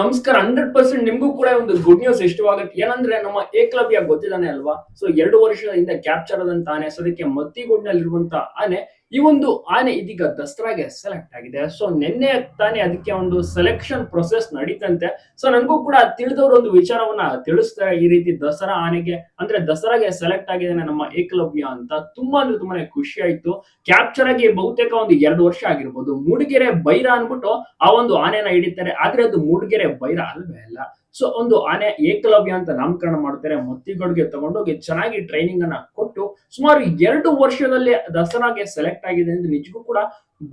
ನಮಸ್ಕಾರ, hundred percent ನಿಮ್ಗೂ ಕೂಡ ಒಂದು ಗುಡ್ ನ್ಯೂಸ್ ಇಷ್ಟವಾಗುತ್ತೆ. ಏನಂದ್ರೆ ನಮ್ಮ ಏಕಲವ್ಯ ಗೊತ್ತಿದ್ದಾನೆ ಅಲ್ವಾ? ಸೊ ಎರಡು ವರ್ಷದ ಹಿಂದೆ ಕ್ಯಾಪ್ಚರ್ ಆದಂತ ಆನೆ ಸೊ ಅದಕ್ಕೆ ಮತ್ತಿಗೂಡ್ನಲ್ಲಿರುವಂತ ಆನೆ. ಈ ಒಂದು ಆನೆ ಇದೀಗ ದಸರಾಗೆ ಸೆಲೆಕ್ಟ್ ಆಗಿದೆ. ಸೊ ನಿನ್ನೆ ತಾನೇ ಅದಕ್ಕೆ ಒಂದು ಸೆಲೆಕ್ಷನ್ ಪ್ರೊಸೆಸ್ ನಡೀತಂತೆ. ಸೊ ನನಗೂ ಕೂಡ ತಿಳಿದವರು ಒಂದು ವಿಚಾರವನ್ನ ತಿಳಿಸ್ತಾರೆ ಈ ರೀತಿ ದಸರಾ ಆನೆಗೆ, ಅಂದ್ರೆ ದಸರಾಗೆ ಸೆಲೆಕ್ಟ್ ಆಗಿದ್ದಾನೆ ನಮ್ಮ ಏಕಲವ್ಯ ಅಂತ ತುಂಬಾ ಅಂದ್ರೆ ತುಂಬಾನೇ ಖುಷಿ ಆಯ್ತು. ಕ್ಯಾಪ್ಚರ್ ಆಗಿ ಬಹುತೇಕ ಒಂದು ಎರಡು ವರ್ಷ ಆಗಿರ್ಬೋದು. ಮೂಡಿಗೆರೆ ಬೈರ ಅನ್ಬಿಟ್ಟು ಆ ಒಂದು ಆನೆನ ಹಿಡಿತಾರೆ. ಆದ್ರೆ ಅದು ಮೂಡಿಗೆರೆ ಬೈರ ಅಲ್ವೇ ಅಲ್ಲ. ಸೊ ಒಂದು ಆನೆ ಏಕಲವ್ಯ ಅಂತ ನಾಮಕರಣ ಮಾಡ್ತಾರೆ. ಮತ್ತಿಗಡ್ಗೆ ತಗೊಂಡೋಗಿ ಚೆನ್ನಾಗಿ ಟ್ರೈನಿಂಗ್ ಅನ್ನ ಸುಮಾರು ಎರಡು ವರ್ಷದಲ್ಲಿ ದಸರಾಗೆ ಸೆಲೆಕ್ಟ್ ಆಗಿದೆ ಅಂದ್ರೆ ನಿಜಕ್ಕೂ ಕೂಡ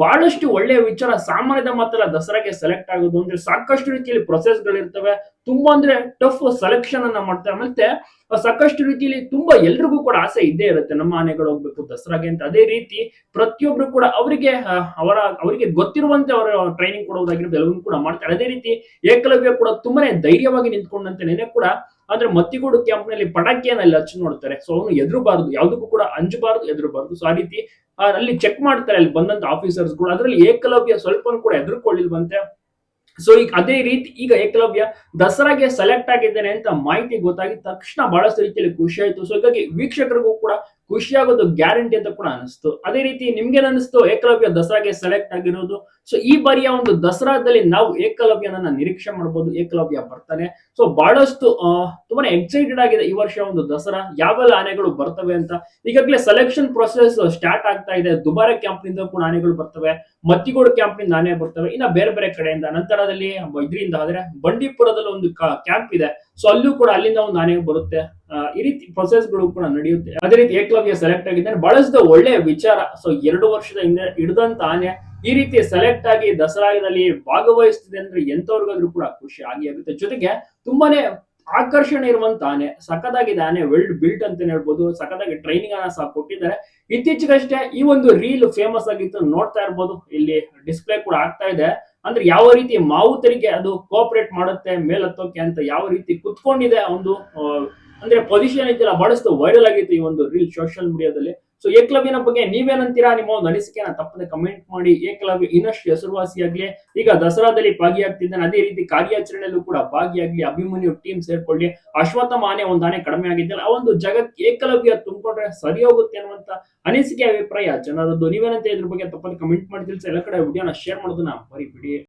ಬಹಳಷ್ಟು ಒಳ್ಳೆಯ ವಿಚಾರ. ಸಾಮಾನ್ಯದ ಮಾತ್ರ ದಸರಾಗೆ ಸೆಲೆಕ್ಟ್ ಆಗೋದು ಅಂದ್ರೆ ಸಾಕಷ್ಟು ರೀತಿಯಲ್ಲಿ ಪ್ರೊಸೆಸ್ ಗಳಿರ್ತವೆ ತುಂಬಾ ಅಂದ್ರೆ ಟಫ್ ಸೆಲೆಕ್ಷನ್ ಅನ್ನ ಮಾಡ್ತಾರೆ. ಮತ್ತೆ ಸಾಕಷ್ಟು ರೀತಿಯಲ್ಲಿ ತುಂಬಾ ಎಲ್ರಿಗೂ ಕೂಡ ಆಸೆ ಇದ್ದೇ ಇರುತ್ತೆ. ನಮ್ಮ ಆನೆಗಳು ಹೋಗ್ಬೇಕು ದಸರಾಗೆ ಅಂತ. ಅದೇ ರೀತಿ ಪ್ರತಿಯೊಬ್ರು ಕೂಡ ಅವರಿಗೆ ಅವರ, ಅವರಿಗೆ ಗೊತ್ತಿರುವಂತೆ ಅವರ ಟ್ರೈನಿಂಗ್ ಕೊಡೋದಾಗಿರ್ಬೋದು ಎಲ್ಲವನ್ನೂ ಕೂಡ ಮಾಡ್ತಾರೆ. ಅದೇ ರೀತಿ ಏಕಲವ್ಯ ಕೂಡ ತುಂಬಾನೇ ಧೈರ್ಯವಾಗಿ ನಿಂತ್ಕೊಂಡಂತೆ ನೆನೆ ಕೂಡ ಆದ್ರೆ ಮತ್ತಿಗೂಡು ಕ್ಯಾಂಪ್ನಲ್ಲಿ ಪಟಾಕಿಯನ್ನ ಅಲ್ಲಿ ಹಚ್ಚಿ ನೋಡ್ತಾರೆ. ಸೊ ಅವನು ಎದುರಬಾರದು, ಯಾವುದಕ್ಕೂ ಕೂಡ ಅಂಜಬಾರದು, ಎದುರಬಾರದು. ಸೊ ಆ ರೀತಿ ಅಲ್ಲಿ ಚೆಕ್ ಮಾಡ್ತಾರೆ ಅಲ್ಲಿ ಬಂದಂತ ಆಫೀಸರ್ಸ್ ಕೂಡ. ಅದರಲ್ಲಿ ಏಕಲವ್ಯ ಸ್ವಲ್ಪ ಕೂಡ ಎದುರುಕೊಳ್ಳಿಲ್ವಂತೆ. ಸೊ ಈಗ ಅದೇ ರೀತಿ, ಈಗ ಏಕಲವ್ಯ ದಸರಾಗೆ ಸೆಲೆಕ್ಟ್ ಆಗಿದ್ದೇನೆ ಅಂತ ಮಾಹಿತಿ ಗೊತ್ತಾಗಿದ ತಕ್ಷಣ ಬಹಳಷ್ಟು ರೀತಿಯಲ್ಲಿ ಖುಷಿ ಆಯ್ತು. ಸೊ ಹೀಗಾಗಿ ವೀಕ್ಷಕರಿಗೂ ಕೂಡ ಖುಷಿ ಆಗೋದು ಗ್ಯಾರಂಟಿ ಅಂತ ಕೂಡ ಅನಿಸ್ತು. ಅದೇ ರೀತಿ ನಿಮ್ಗೆ ಅನಿಸ್ತು ಏಕಲವ್ಯ ದಸರಾಗೆ ಸೆಲೆಕ್ಟ್ ಆಗಿರೋದು. ಸೊ ಈ ಬಾರಿಯ ಒಂದು ದಸರಾದಲ್ಲಿ ನಾವು ಏಕಲವ್ಯನನ್ನ ನಿರೀಕ್ಷೆ ಮಾಡಬಹುದು ಏಕಲವ್ಯ ಬರ್ತಾನೆ. ಸೊ ಬಹಳಷ್ಟು ತುಂಬಾನೇ ಎಕ್ಸೈಟೆಡ್ ಆಗಿದೆ ಈ ವರ್ಷ ಒಂದು ದಸರಾ. ಯಾವೆಲ್ಲ ಆನೆಗಳು ಬರ್ತವೆ ಅಂತ. ಈಗಾಗಲೇ ಸೆಲೆಕ್ಷನ್ ಪ್ರೊಸೆಸ್ ಸ್ಟಾರ್ಟ್ ಆಗ್ತಾ ಇದೆ. ದುಬಾರೆ ಕ್ಯಾಂಪ್ನಿಂದ ಕೂಡ ಆನೆಗಳು ಬರ್ತವೆ. ಮತ್ತಿಗೋಡು ಕ್ಯಾಂಪ್ನಿಂದ ಆನೆ ಬರ್ತವೆ. ಇನ್ನ ಬೇರೆ ಬೇರೆ ಕಡೆಯಿಂದ. ನಂತರದಲ್ಲಿ ಇದರಿಂದ ಆದ್ರೆ ಬಂಡೀಪುರದಲ್ಲಿ ಒಂದು ಕ್ಯಾಂಪ್ ಇದೆ. ಸೊ ಅಲ್ಲೂ ಕೂಡ ಅಲ್ಲಿಂದ ಒಂದು ಆನೆ ಬರುತ್ತೆ. ಈ ರೀತಿ ಪ್ರೊಸೆಸ್ಗಳು ಕೂಡ ನಡೆಯುತ್ತೆ. ಅದೇ ರೀತಿ ಏಕಲವ್ಯ ಸೆಲೆಕ್ಟ್ ಆಗಿದ್ದಾನೆ. ಬಳಸಿದ ಒಳ್ಳೆಯ ವಿಚಾರ. ಸೊ ಎರಡು ವರ್ಷದ ಹಿಂದೆ ಹಿಡಿದಂತ ಆನೆ ಈ ರೀತಿ ಸೆಲೆಕ್ಟ್ ಆಗಿ ದಸರಾದಲ್ಲಿ ಭಾಗವಹಿಸ್ತಿದೆ ಅಂದ್ರೆ ಎಂತವ್ರಿಗಾದ್ರೂ ಕೂಡ ಖುಷಿ ಆಗಿ ಆಗುತ್ತೆ. ಜೊತೆಗೆ ತುಂಬಾನೇ ಆಕರ್ಷಣೆ ಇರುವಂತ ಆನೆ, ಸಖತ್ತಾಗಿದೆ ಆನೆ ವೆಲ್ಡ್ ಬಿಲ್ಟ್ ಅಂತ ಹೇಳ್ಬೋದು. ಸಖತ್ತಾಗಿ ಟ್ರೈನಿಂಗ್ ಅನ್ನ ಸಹ ಕೊಟ್ಟಿದ್ದಾರೆ. ಇತ್ತೀಚೆಗಷ್ಟೇ ಈ ಒಂದು ರೀಲ್ ಫೇಮಸ್ ಆಗಿತ್ತು ನೋಡ್ತಾ ಇರ್ಬೋದು. ಇಲ್ಲಿ ಡಿಸ್ಪ್ಲೇ ಕೂಡ ಆಗ್ತಾ ಇದೆ. ಅಂದ್ರೆ ಯಾವ ರೀತಿ ಮಾವುತರಿಗೆ ಅದು ಕೋಆಪರೇಟ್ ಮಾಡುತ್ತೆ, ಮೇಲತ್ತೋಕೆ ಅಂತ ಯಾವ ರೀತಿ ಕುತ್ಕೊಂಡಿದೆ ಒಂದು ಅಂದ್ರೆ ಪೊಸಿಷನ್ ಇದೆಯಲ್ಲ ಬಹಳಷ್ಟು ವೈರಲ್ ಆಗಿತ್ತು ಈ ಒಂದು ರೀಲ್ ಸೋಷಿಯಲ್ ಮೀಡಿಯಾದಲ್ಲಿ ಸೊ ಏಕಲವ್ಯನ ಬಗ್ಗೆ ನೀವೇನಂತೀರಾ? ನಿಮ್ಮ ಒಂದು ಅನಿಸಿಕೆನ ತಪ್ಪದೆ ಕಮೆಂಟ್ ಮಾಡಿ. ಏಕಲವ್ಯ ಇನ್ನಷ್ಟು ಹೆಸರುವಾಸಿಯಾಗ್ಲಿ, ಈಗ ದಸರಾದಲ್ಲಿ ಭಾಗಿಯಾಗ್ತಿದ್ದಾನೆ. ಅದೇ ರೀತಿ ಕಾರ್ಯಾಚರಣೆಯಲ್ಲೂ ಕೂಡ ಭಾಗಿಯಾಗ್ಲಿ, ಅಭಿಮನ್ಯು ಟೀಮ್ ಸೇರ್ಕೊಳ್ಳಿ. ಅಶ್ವತ್ಥ ಮಾನೆ ಒಂದು ಆನೆ ಕಡಿಮೆ ಆಗಿದ್ದಲ್ಲ, ಆ ಒಂದು ಜಗಕ್ಕೆ ಏಕಲವ್ಯ ತುಂಬಿಕೊಂಡ್ರೆ ಸರಿ ಹೋಗುತ್ತೆ ಅನ್ನುವಂತ ಅನಿಸಿಕೆ, ಅಭಿಪ್ರಾಯ ಜನರದ್ದು. ನೀವೇನಂತ ಇದ್ರ ಬಗ್ಗೆ ತಪ್ಪದೆ ಕಮೆಂಟ್ ಮಾಡಿ. ತಿಳಿಸಿ, ಎಲ್ಲ ಕಡೆ ವಿಡಿಯೋನ ಶೇರ್ ಮಾಡೋದನ್ನ ಮರಿಬಿಡಿ.